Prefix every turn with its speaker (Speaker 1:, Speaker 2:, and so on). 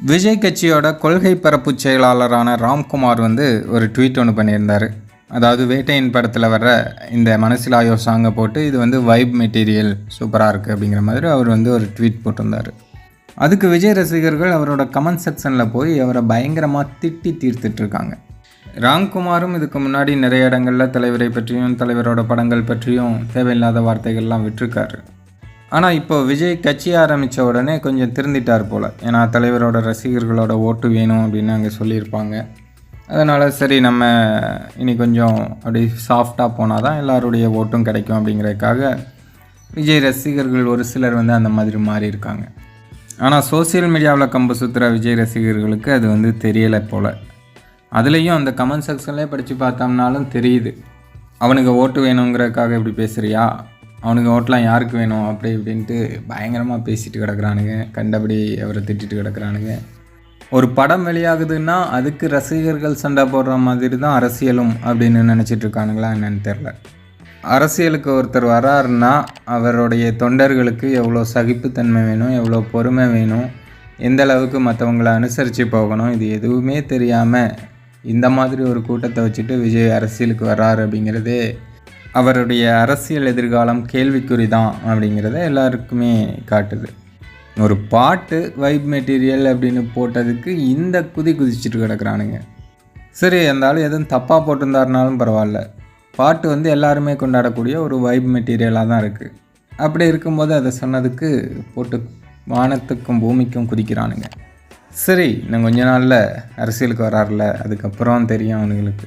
Speaker 1: விஜய் கட்சியோட கொள்கை பரப்பு செயலாளரான ராம்குமார் வந்து ஒரு ட்வீட் ஒன்று பண்ணியிருந்தார். அதாவது வேட்டையின் படத்தில் வர்ற இந்த மனசிலாயோ சாங்கை போட்டு இது வந்து வைப் மெட்டீரியல் சூப்பராக இருக்குது அப்படிங்கிற மாதிரி அவர் வந்து ஒரு ட்வீட் போட்டிருந்தார். அதுக்கு விஜய் ரசிகர்கள் அவரோட கமெண்ட் செக்ஷனில் போய் அவரை பயங்கரமாக திட்டி தீர்த்துட்ருக்காங்க ராம்குமாரும் இதுக்கு முன்னாடி நிறைய இடங்களில் தலைவரை பற்றியும் தலைவரோட படங்கள் பற்றியும் தேவையில்லாத வார்த்தைகள்லாம் விட்டுருக்காரு. ஆனால் இப்போ விஜய் கட்சி ஆரம்பித்த உடனே கொஞ்சம் திருந்திட்டார் போல். ஏன்னா தலைவரோட ரசிகர்களோட ஓட்டு வேணும் அப்படின்னு அங்கே சொல்லியிருப்பாங்க. அதனால் சரி நம்ம இனி கொஞ்சம் அப்படி சாஃப்டாக போனால் தான் எல்லாருடைய ஓட்டும் கிடைக்கும் அப்படிங்கிறதுக்காக விஜய் ரசிகர்கள் ஒரு சிலர் வந்து அந்த மாதிரி மாறி இருக்காங்க ஆனால் சோசியல் மீடியாவில் கம்பு சுற்றுற விஜய் ரசிகர்களுக்கு அது வந்து தெரியலை போல். அதுலேயும் அந்த கமெண்ட் செக்ஷன்லேயே படித்து பார்த்தோம்னாலும் தெரியுது. அவனுக்கு ஓட்டு வேணுங்கிறதுக்காக இப்படி பேசுகிறியா அவனுக்கு ஓட்டெலாம் யாருக்கு வேணும்? அப்படி இப்படின்ட்டு பயங்கரமாக பேசிட்டு கிடக்குறானுங்க. கண்டபடி அவரை திட்டிட்டு கிடக்குறானுங்க. ஒரு படம் வெளியாகுதுன்னா அதுக்கு ரசிகர்கள் சண்டை போடுற மாதிரி தான் அரசியலும் அப்படின்னு நினச்சிட்டு இருக்கானுங்களா என்னன்னு தெரில அரசியலுக்கு ஒருத்தர் வராருன்னா அவருடைய தொண்டர்களுக்கு எவ்வளோ சகிப்புத்தன்மை வேணும்? எவ்வளோ பொறுமை வேணும்? எந்த அளவுக்கு மற்றவங்களை அனுசரித்து போகணும்? இது எதுவுமே தெரியாமல் இந்த மாதிரி ஒரு கூட்டத்தை வச்சுட்டு விஜய் அரசியலுக்கு வர்றாரு அப்படிங்கிறதே அவருடைய அரசியல் எதிர்காலம் கேள்விக்குறி தான் அப்படிங்கிறத எல்லாருக்குமே காட்டுது. ஒரு பாட்டு வைப் மெட்டீரியல் அப்படின்னு போட்டதுக்கு இந்த குதி குதிச்சுட்டு கிடக்குறானுங்க. சரி அந்த ஆள் எதுவும் தப்பாக போட்டிருந்தாருனாலும் பரவாயில்ல. பாட்டு வந்து எல்லாருமே கொண்டாடக்கூடிய ஒரு வைப் மெட்டீரியலாக தான் இருக்குது அப்படி இருக்கும்போது அதை சொன்னதுக்கு போட்டு வானத்துக்கும் பூமிக்கும் குதிக்கிறானுங்க. சரி இன்னும் கொஞ்ச நாளில் அரசியலுக்கு வராருல அதுக்கப்புறம் தெரியும் அவனுங்களுக்கு.